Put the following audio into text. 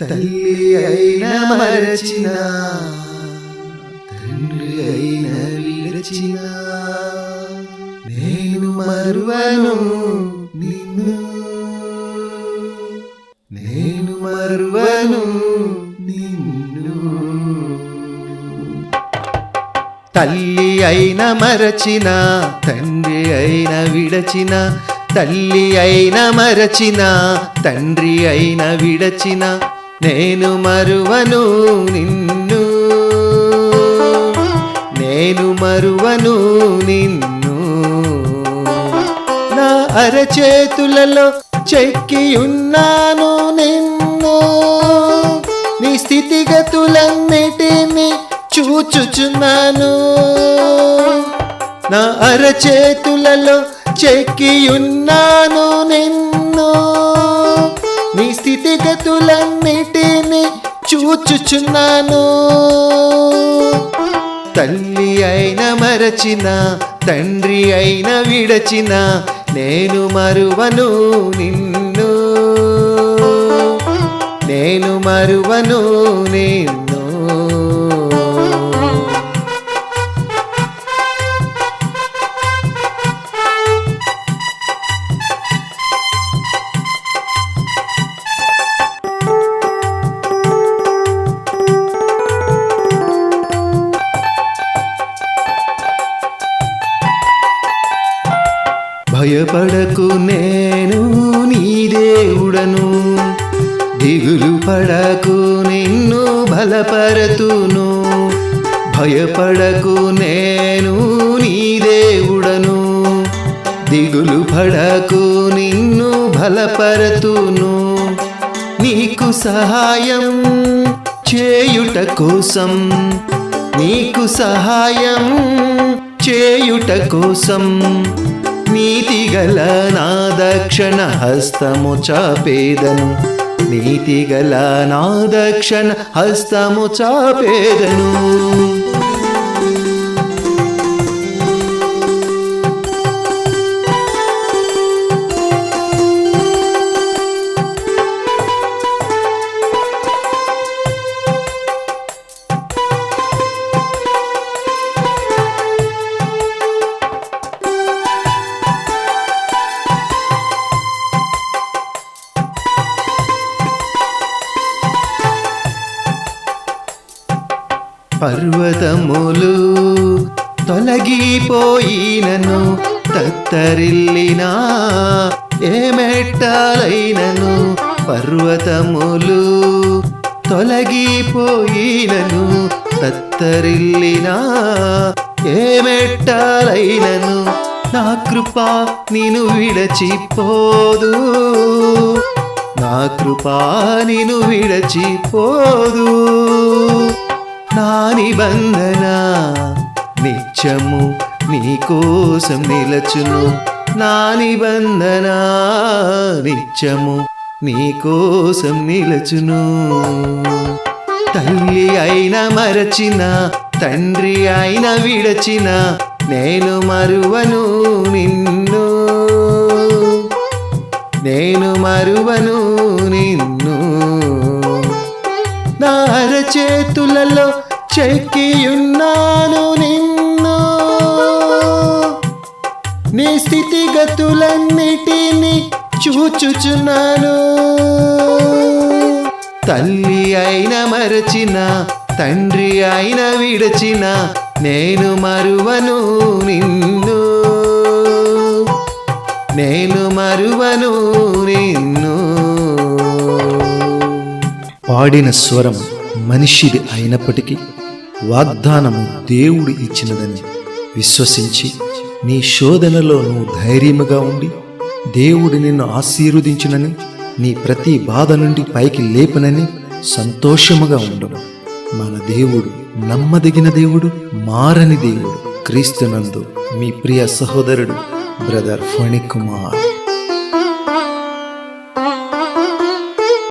తల్లి అయిన మరచిన తండ్రి అయిన విరచిన నేను మరువను నిన్ను. నేను మరువను నిన్ను. తల్లి అయిన మరచిన తండ్రి అయిన విడచిన తల్లి అయిన మరచిన తండ్రి అయిన విడచిన నేను మరువను నిన్ను. నేను మరువను నిన్ను. నా అరచేతులలో చెక్కి ఉన్నాను నిన్ను. నీ స్థితిగతులన్నిటినీ చూచుచున్నాను. నా అరచేతులలో చెక్కి ఉన్నాను నిన్ను. స్థితిగతులన్నిటినీ చూచుచున్నాను. తల్లి అయిన మరచిన తండ్రి అయిన విడచిన నేను మరువను నిన్ను. నేను మరువను నేను భయపడకు నేను నీ దేవుడను. దిగులు పడకు నిన్ను బలపరతును. భయపడకు నేను నీ దేవుడను. దిగులు పడకు నిన్ను బలపరతును. నీకు సహాయం చేయుట కోసం. నీకు సహాయం చేయుట కోసం. నీతిగల నా దక్షిణ హస్తము చాపేదను. నీతిగల నా దక్షిణ హస్తము చాపేదను. పర్వతములు తొలగిపోయినను తత్తరిల్లినా ఏమెట్టాలైనను పర్వతములు తొలగిపోయినను తత్తరిల్లినా ఏమెట్టాలైనను నా కృప నిను విడచిపోదు. నా కృపా నిను విడచిపోదు. నా నిబంధన నిత్యము నీకోసం నిలచును. నా నిబంధన నిత్యము నీకోసం నిలచును. తల్లి అయిన మరచిన తండ్రి అయిన విడచిన నేను మరువను నిన్ను. నేను మరువను నిన్ను. నా అరచేతులలో చెక్కియున్నాను నిన్ను. నీ స్థితిగతులన్నిటినీ చూచుచున్నాను. తల్లి అయిన మరచిన తండ్రి అయిన విడచిన నేను మరువను నిన్ను. నేను మరువను నిన్ను. పాడిన స్వరం మనిషిది అయినప్పటికీ వాగ్దానము దేవుడు ఇచ్చినదని విశ్వసించి నీ శోధనలో నువ్వు ధైర్యముగా ఉండి దేవుడు నిన్ను ఆశీర్వదించినని నీ ప్రతి బాధ నుండి పైకి లేపనని సంతోషముగా ఉండవు మన దేవుడు నమ్మదగిన దేవుడు మారని దేవుడు. క్రీస్తునందు మీ ప్రియ సహోదరుడు బ్రదర్ ఫణికుమార్.